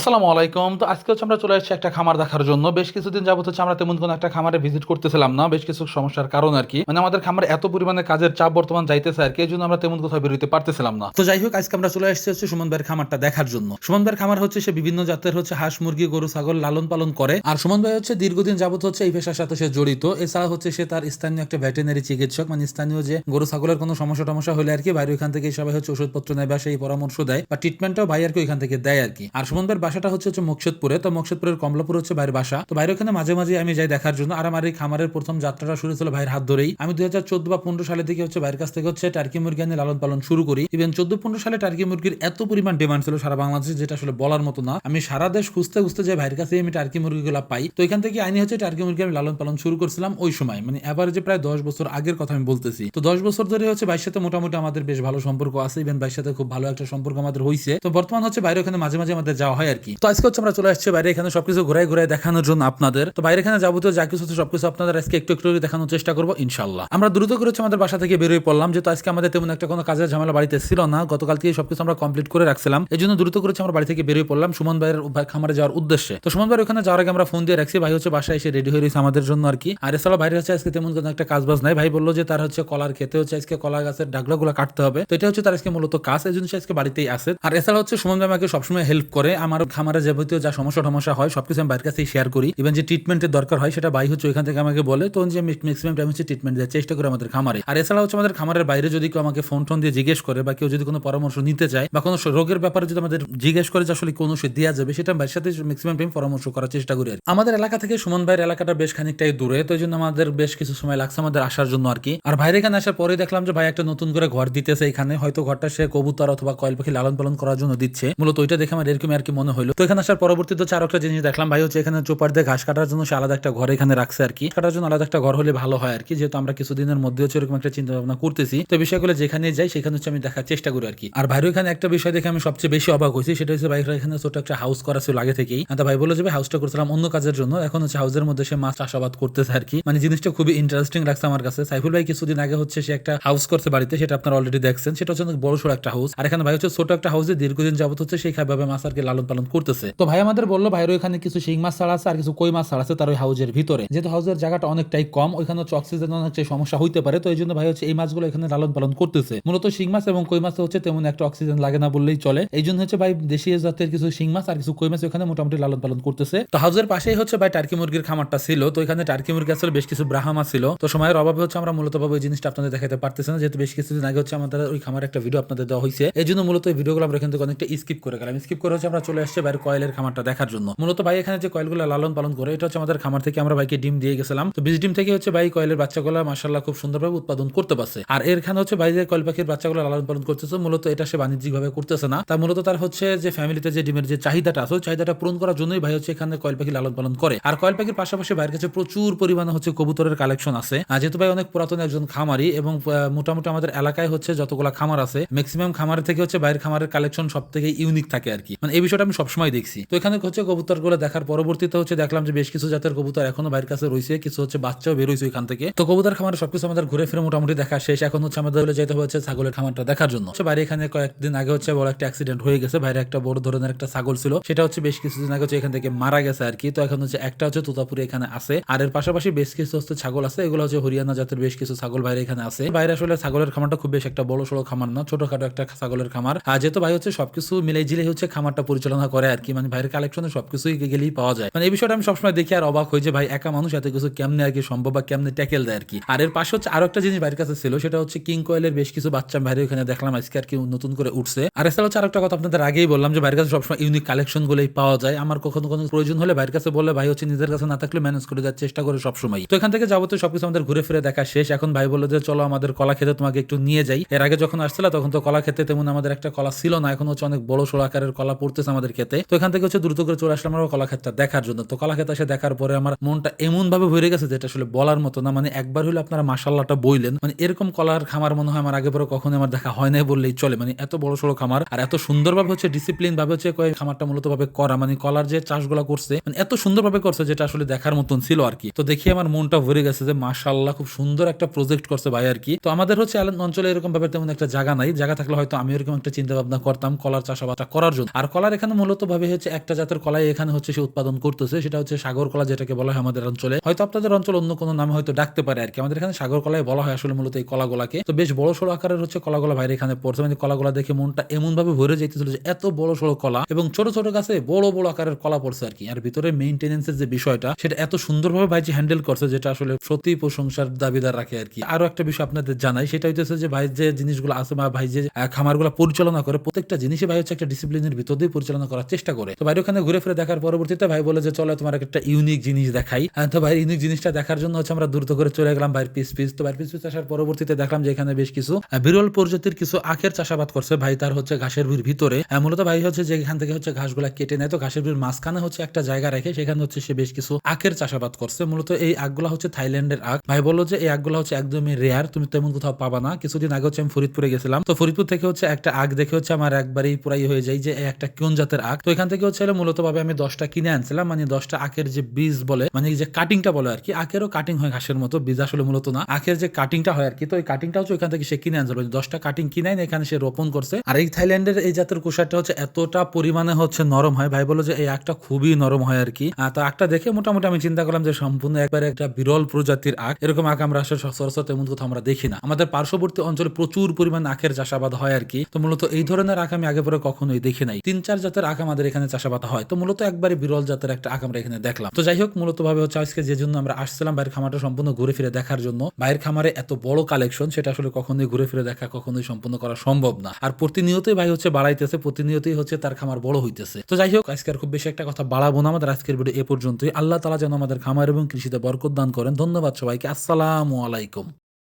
আসসালামু আলাইকুম। তো আজকে হচ্ছে আমরা চলে এসেছি একটা খামার দেখার জন্য। বেশ কিছুদিন যাবত হচ্ছে আমরা তেমন কোনো একটা খামারে ভিজিট করতেছিলাম না। বেশ কিছু সমস্যার কারণ আর কি। মানে আমাদের খামারে এত পরিমাণে কাজের চাপ বর্তমান যাইতেছে আর কি এই জন্য আমরা তেমন কোথাও বেরোতে পারতেছিলাম না। তো যাই হোক, আজকে আমরা চলে এসেছি হচ্ছে সুমন ভাইয়ের খামারটা দেখার জন্য। সুমন ভাইয়ের খামার হচ্ছে সে বিভিন্ন জাতের হচ্ছে হাঁস, মুরগি, গরু, ছাগল লালন পালন করে। আর সুমন ভাই হচ্ছে দীর্ঘদিন যাবত হচ্ছে এই পেশার সাথে সে জড়িত। এছাড়া হচ্ছে সে তার স্থানীয় একটা ভেটেনারি চিকিৎসক মানে স্থানীয় যে গরু, ছাগলের কোনো সমস্যা টমস্যা হলে আর কি বাইরে ওইখান থেকে সবাই হচ্ছে ওষুধপত্র নেয় বা সেই পরামর্শ দেয় বা ট্রিটমেন্টটাও ভাই আর কি ওইখান থেকে দেয় আর কি। আর সুমন ভাইয়ের বাসাটা হচ্ছে হচ্ছে মুকসেদপুরে। তো মুকসেদপুরের কমলাপুর হচ্ছে বাইরের বাসা। তো বাইরে ওখানে মাঝে মাঝে আমি যাই দেখার জন্য। আর আমার এই খামারের প্রথম যাত্রাটা শুরু ছিল ভাইয়ের হাত ধরেই। আমি দুই হাজার চোদ্দ বা পনেরো সালে থেকে হচ্ছে ভাইয়ের কাছ থেকে হচ্ছে টার্কি মুরগি আনি লালন পালন শুরু করি। ইভেন চোদ্দ, পনেরো সালে টার্কি মুরগির এত পরিমাণ ডিমান্ড ছিল সারা বাংলাদেশে, যেটা আসলে বলার মতো না। আমি সারা দেশ খুঁজতে খুঁজতে যে ভাইয়ের কাছে আমি টার্কি মুরগিগুলো পাই। তো এখান থেকে আইনি হচ্ছে টার্কি মুরগি আমি লালন পালন শুরু করছিলাম ওই সময়। মানে এভারেজে প্রায় দশ বছর আগের কথা আমি বলতেছি। তো দশ বছর ধরে হচ্ছে ভাইয়ের সাথে মোটামুটি আমাদের বেশ ভালো সম্পর্ক আছে। ইভেন ভাইয়ের সাথে খুব ভালো একটা সম্পর্ক আমাদের হয়েছে তো বর্তমান হচ্ছে বাইরে ওখানে মাঝে মাঝে আমাদের যাওয়া হয় আর কি? তো আজকে হচ্ছে আমরা চলে আসছি বাইরে এখানে সবকিছু ঘুরাই ঘুরাই দেখানোর জন্য আপনাদের। তো বাইরে এখানে যাবতীয় যা কিছু আছে সবকিছু আপনাদের আজকে একটু একটু দেখানোর চেষ্টা করব ইনশাল্লাহ আমরা দ্রুত করে আমাদের বাসা থেকে বেরোয় পড়লাম, যেহেতু আজকে আমাদের তেমন একটা কোনো কাজের ঝামেলা বাড়িতে ছিল না। গতকাল থেকে সবকিছু আমরা কমপ্লিট করে রাখছিলাম। এই জন্য দ্রুত করে আমরা বাড়ি থেকে বেরোয় পড়লাম সুমন ভাইয়ের খামারে যাওয়ার উদ্দেশ্যে। তো সুমন ভাইয়ের ওখানে যাওয়ার আগে আমরা ফোন দিয়ে রাখছি, ভাই হচ্ছে বাসায় এসে রেডি হয়ে রয়েছে আমাদের জন্য আর কি। আর এছাড়া বাইরে হচ্ছে আজকে তেমন কোনো একটা কাজ বাজ নাই। ভাই বলল যে তার হচ্ছে কলার খেতে হচ্ছে আজকে কলা গাছের ডাগলাগুলো কাটতে হবে। তো এটা হচ্ছে তার আজকে মূলত কাজ, এই জন্য সে আজকে বাড়িতেই আসে আর এছাড়া হচ্ছে সুমন ভাই আমাকে সবসময় হেল্প করে। আমার খামারে যাবতীয় যা সমস্যা টমস্যা হয়, সবকিছু আমি বাইরের কাছেই শেয়ার করি। ইভেন যে ট্রিটমেন্টের দরকার হয়, সেটা ভাই হচ্ছে ওইখান থেকে আমাকে বলে তো যে ম্যাক্সিমাম টাইম হচ্ছে ট্রিটমেন্ট দেওয়ার চেষ্টা করে আমাদের খামারে। আর এছাড়া হচ্ছে আমাদের খামারের বাইরে যদি কেউ আমাকে ফোন টোন দিয়ে জিজ্ঞেস করে, বা কেউ যদি কোনো পরামর্শ নিতে চায়, বা কোনো রোগের ব্যাপারে যদি আমাদের জিজ্ঞেস করে যে আসলে কোন ওষুধ দেওয়া যাবে, সেটা ভাইয়ের সাথে ম্যাক্সিমাম টাইম পরামর্শ করার চেষ্টা করি আমাদের এলাকা থেকে সুমন ভাইয়ের এলাকাটা বেশ খানিকটাই দূরে, তো এই জন্য আমাদের বেশ কিছু সময় লাগছে আমাদের আসার জন্য আর কি। আর বাইরে এখানে আসার পরে দেখলাম যে ভাই একটা নতুন করে ঘর দিতেছে এখানে, হয়তো ঘরটা সে কবুতর অথবা কয়েল পাখি লালন পালন করার জন্য দিচ্ছে। মূলত ওইটা দেখে আমার এরকম আর কি মনে হলো তো এখানে আসার পরবর্তীতে আরও একটা জিনিস দেখলাম, ভাই হচ্ছে এখানে চোপার দিয়ে ঘাস কাটার জন্য সে আলাদা একটা ঘর এখানে রাখছে আর কি। কাটার জন্য আলাদা একটা ঘর হলে ভালো হয় আর কি, যেহেতু আমরা কিছুদিনের মধ্যে হচ্ছে এরকম একটা চিন্তা ভাবনা করতেছি। তো বিষয়গুলো যেখানে যাই, সেখানে হচ্ছে আমি দেখার চেষ্টা করি আর কি। আর ভাইরও এখানে একটা বিষয় দেখে আমি সবচেয়ে বেশি অবাক হয়েছি, সেটা হচ্ছে ভাই এখানে ছোট একটা হাউস করা ছিল আগে থেকেই। আর ভাই বলে যে হাউসটা করছিলাম অন্য কাজের জন্য। এখন হচ্ছে হাউসের মধ্যে সে মাছ চাষাবাদ করতেছে আর কি। মানে জিনিসটা খুবই ইন্টারেস্টিং লাগছে আমার কাছে। সাইফুল ভাই কিছুদিন আগে হচ্ছে সে একটা হাউস করছে বাড়িতে, সেটা আপনারা অলরেডি দেখছেন। সেটা হচ্ছে বড় সড়ো একটা হাউস আর এখানে ভাই হচ্ছে ছোট একটা হাউসে দীর্ঘদিন যাবত হচ্ছে সেই ভাবে মাছ আর কি লালন পালন করতেছে। তো ভাই আমাদের বলল ভাইয়ের ওইখানে কিছু শিং মাছ ছাড়া আছে, আর কিছু কই মাছ ছাড়া আছে তার ওই হাউসের ভিতরে। যেহেতু হাউসের জায়গাটা অনেকটাই কম, ওইখানে হচ্ছে অক্সিজেন অনেক সমস্যা হইতে পারে। তো এই জন্য ভাই হচ্ছে এই মাছগুলো এখানে লালন পালন করতেছে। মূলত শিং মাছ এবং কই মাছ হচ্ছে তেমন একটা অক্সিজেন লাগে না বললেই চলে। এই জন্য হচ্ছে ভাই দেশীয় জাতের কিছু শিং মাছ আর কিছু কই মাছ ওখানে মোটামুটি লালন পালন করতেছে। তো হাউসের পাশেই হচ্ছে ভাই টার্কি মুরগির খামারটা ছিল। তো এখানে টার্কি মুরগি আসলে বেশ কিছু ব্রাহ্মা ছিল। তো সময়ের অভাবে হচ্ছে আমরা মূলত ভাবে ওই জিনিসটা আপনাদের দেখাতে পারতেছি না। যেহেতু বেশ কিছুদিন আগে হচ্ছে আমাদের ওই খামার একটা ভিডিও আপনাদের দেওয়া হয়েছে এই জন্য মূলত এই ভিডিওগুলো আমরা এখান থেকে অনেকটা স্কিপ করে গেলাম। স্কিপ করে হচ্ছে আমরা চলে আসছি বাইরে কয়েলের খামারটা দেখার জন্য। মূলত ভাই এখানে যে কয়েলগুলো লালন পালন করে, এটা হচ্ছে আমাদের খামার থেকে আমরা ভাইকে ডিম দিয়ে গেছিলাম। তো বীজ ডিম থেকে হচ্ছে ভাই কয়েলের বাচ্চাগুলো মাসাল্লাহ খুব সুন্দরভাবে উৎপাদন করতে পারছে। আর এখানে হচ্ছে ভাই যে কয়েল পাখির বাচ্চাগুলো লালন পালন করতেছে, মূলত এটা সে বাণিজ্যিক ভাবে করতেছে না। তার মূলত তার হচ্ছে যে ফ্যামিলিতে যে ডিমের যে চাহিদাটা আছে, ওই চাহিদাটা পূরণ করার জন্যই ভাই হচ্ছে এখানে কয়েল পাখি লালন পালন করে। আর কয়েল পাখির পাশাপাশি ভাইয়ের কাছে প্রচুর পরিমাণে হচ্ছে কবুতরের কালেকশন আছে। আর যেহেতু ভাই অনেক পুরাতন একজন খামারি এবং মোটামুটি আমাদের এলাকায় হচ্ছে যতগুলা খামার আছে ম্যাক্সিমাম খামারের থেকে হচ্ছে বাইরের খামারের কালেকশন সব থেকে ইউনিক থাকে আর কি। মানে এই বিষয়টা আমি সবসময় দেখছি। তো এখানে হচ্ছে কবুতরগুলো দেখার পরবর্তীতে হচ্ছে দেখলাম যে বেশ কিছু জাতের কবুতর এখনও বাইরের কাছে রয়েছে, কিছু হচ্ছে বাচ্চাও বেরোইছে ওইখান থেকে। তো কবুতর খামারে সবকিছু আমাদের ঘুরে ফিরে মোটামুটি দেখা শেষ। এখন হচ্ছে আমাদের যেতে হচ্ছে ছাগলের খামারটা দেখার জন্য। বাইরে এখানে কয়েকদিন আগে হচ্ছে বড় একটা অ্যাক্সিডেন্ট হয়ে গেছে। বাইরে একটা বড় ধরনের একটা ছাগল ছিল। সেটা হচ্ছে বেশ কিছুদিন আগে হচ্ছে এখান থেকে মারা গেছে আর কি। তো এখন হচ্ছে একটা হচ্ছে তুতাপুরি এখানে আছে। আর এর পাশাপাশি বেশ কিছু হচ্ছে ছাগল আছে। এগুলো হচ্ছে হরিয়ানা জাতের বেশ কিছু ছাগল বাইরে এখানে আছে। বাইরে আসলে ছাগলের খামারটা খুব বেশ একটা বড় সড়ো খামার না, ছোটখাটো একটা ছাগলের খামার। আর যেহেতু ভাই হচ্ছে সবকিছু মিলে জিলে হচ্ছে খামারটা পরিচালনা করে আর কি মানে বাইরের কালেকশনে সবকিছুই গেলেই পাওয়া যায়। মানে এই বিষয়টা আমি সবসময় দেখি আর অবাক হই যে ভাই, একা মানুষ এত কিছু কেমনে আর কি সম্ভব বা কেমনে ট্যাকেল দেয় আর কি? আর এর পাশে হচ্ছে আরও একটা জিনিস বাইরের কাছে ছিল, সেটা হচ্ছে কিং কোয়েলের বেশ কিছু বাচ্চা বাইরে ওখানে দেখলাম, আজকে আর কি নতুন করে উঠছে। আর এছাড়া হচ্ছে আরেকটা কথা আপনাদের আগেই বললাম যে বাইরের কাছে সবসময় ইউনিক কালেকশন গুলোই পাওয়া যায়। আমার কখনো কোনো প্রয়োজন হলে বাইরের কাছে বলে ভাই হচ্ছে নিজের কাছে না থাকলে ম্যানেজ করে দেওয়ার চেষ্টা করে সবসময় তো এখান থেকে যাবতীয় সবকিছু আমাদের ঘুরে ফিরে দেখা শেষ। এখন ভাই বলল যে চলো আমাদের কলা খেতে তোমাকে একটু নিয়ে যাই। এর আগে যখন আসছিল তখন তো কলা খেতে তেমন আমাদের একটা কলা ছিল না। এখন হচ্ছে অনেক বড় সড়ো আকারের কলা পড়তেছে আমাদের খেতে তো এখান থেকে হচ্ছে দ্রুত করে চলে আসলাম আমরা কলা ক্ষেতটা দেখার জন্য। তো কলা ক্ষেত এসে দেখার পরে আমার মনটা এমন ভাবে ভরে গেছে যেটা আসলে বলার মতো না। মানে একবার হলে আপনারা মাসাল্লাহটা বইলেন। মানে এরকম কলার খামার মনে হয় আমার আগে পরে কখনো আমার দেখা হয় নাই বললেই চলে। মানে এত বড় সড়ো খামার আর এত সুন্দরভাবে হচ্ছে ডিসিপ্লিন ভাবে হচ্ছে কয়েক খামারটা মূলত ভাবে করা। মানে কলার যে চাষগুলো করছে মানে এত সুন্দরভাবে করছে যেটা আসলে দেখার মতন ছিল আর কি। তো দেখি আমার মনটা ভরে গেছে যে মাশাল্লাহ খুব সুন্দর একটা প্রজেক্ট করছে ভাই আর কি। তো আমাদের হচ্ছে অঞ্চলে এরকম ভাবে তেমন একটা জায়গা নাই। জায়গা থাকলে হয়তো আমি এরকম একটা চিন্তা ভাবনা করতাম কলার চাষাবাদটা করার জন্য। আর কলার এখানে মূলত মূলত ভাবে হচ্ছে একটা জাতের কলাই এখানে হচ্ছে সে উৎপাদন করতেছে, সেটা হচ্ছে সাগর কলা যেটাকে বলা হয় আমাদের অঞ্চলে। হয়তো আপনাদের অঞ্চল অন্য কোনো নামে হয়তো ডাকতে পারে আর কি আমাদের এখানে সাগর কলাই বলা হয় আসলে মূলত এই কলাগুলাকে। তো বেশ বড় সড়ো আকারের হচ্ছে কলাগুলা বাইরে এখানে পড়ছে। মানে কলাগুলা দেখে মনটা এমন ভাবে ভরে যাইতেছিল যে এত বড় সড়ো কলা এবং ছোট ছোট গাছে বড় বড় আকারের কলা পড়ছে আর কি আর ভিতরে মেইনটেনেন্সের যে বিষয়টা, সেটা এত সুন্দরভাবে ভাইজি হ্যান্ডেল করছে, যেটা আসলে সত্যি প্রশংসার দাবিদার রাখে আর কি আরও একটা বিষয় আপনাদের জানাই, সেটা হইতেছে যে ভাই যে জিনিসগুলো আছে বা ভাই যে খামারগুলো পরিচালনা করে, প্রত্যেকটা জিনিসই ভাই হচ্ছে একটা ডিসিপ্লিনের ভিতর দিয়ে পরিচালনা করার চেষ্টা করে। তো ভাই ওখানে ঘুরে ফিরে দেখার পরবর্তীতে ভাই বলে যে, চলো, তোমার একটা ইউনিক জিনিস দেখাই। তো ভাই ইউনিক জিনিসটা দেখার জন্য হচ্ছে আমরা দ্রুত করে চলে গেলাম ভাইয়ের পিস পিস তো ভাইয়ের পিস পিস আসার পরবর্তীতে দেখলাম যে, এখানে বেশ কিছু বিরল প্রজাতির কিছু আখের চাষাবাদ করছে। ভাই তার হচ্ছে ঘাসের ভিড় ভিতরে। মূলত ভাই হচ্ছে যে, এখান থেকে হচ্ছে ঘাসগুলা কেটে নেয়। তো ঘাসের ভিড় মাঝখানে হচ্ছে একটা জায়গা রেখে সেখানে হচ্ছে সে বেশ কিছু আখের চাষাবাদ করছে। মূলত এই আখগুলা হচ্ছে থাইল্যান্ডের আখ। ভাই বলল যে, এই আখগুলা হচ্ছে একদমই রেয়ার তুমি তেমন কোথাও পাবা না। কিছুদিন আগে হচ্ছে আমি ফরিদপুরে গেছিলাম। তো ফরিদপুর থেকে হচ্ছে একটা আখ দেখে হচ্ছে আমার একবারই পুরাই হয়ে যায় যে একটা কোন জাতের আখ, তো এখান থেকে হচ্ছে মূলত ভাবে আমি দশটা কিনে আনছিলাম মানে দশটা আখের যে বীজ বলে মানে যে কাটিংটা বলে আর কি, আখেরও কাটিং হয় ঘাসের মতো, বীজ আসলে মূলত না, আখের যে কাটিংটা হয় আর কি, তো এই কাটিংটা হচ্ছে ওইখান থেকে সে কিনে আনছিল দশটা কাটিং কিনে এখানে সে রোপণ করছে। আর এই থাইল্যান্ডের এই জাতের কুষারটা হচ্ছে এতটা পরিমাণে হচ্ছে নরম হয়, ভাই বলো যে এই আখটা খুবই নরম হয় আর কি। তো আখটা দেখে মোটামুটি আমি চিন্তা করলাম যে সম্পূর্ণ একবারে একটা বিরল প্রজাতির আখ, এরকম আখ আমরা আসলে সচরাচর তেমন কোথাও আমরা দেখি না। আমাদের পার্শ্ববর্তী অঞ্চলে প্রচুর পরিমাণ আখের চাষাবাদ হয় আর কি। তো মূলত এই ধরনের আখ আমি আগে পরে কখনোই দেখি নাই। তিন চার জাতের আখ আমাদের এখানে চাষাবাদ হয়। তো মূলত একবারে বিরল জাতের একটা আখ আমরা এখানে দেখলাম। তো যাই হোক মূলত ভাবে হচ্ছে আজকে যে জন্য আমরা আসছিলাম বাইরের খামারটা সম্পূর্ণ ঘুরে ফিরে দেখার জন্য। বাইরের খামারে এত বড় কালেকশন সেটা আসলে কখনোই ঘুরে ফিরে দেখা, কখনোই সম্পূর্ণ করা সম্ভব না। আর প্রতিনিয়তই ভাই হচ্ছে বাড়াইতেছে, প্রতিনিয়তই হচ্ছে তার খামার বড় হইতেছে। তো যাই হোক আজকে আর খুব বেশি একটা কথা বাড়াবো না আমাদের আজকের ভিডিও এ পর্যন্তই। আল্লাহ তালা যেন আমাদের খামার এবং কৃষিতে বরকত দান করেন। ধন্যবাদ সবাইকে। আসসালামু আলাইকুম।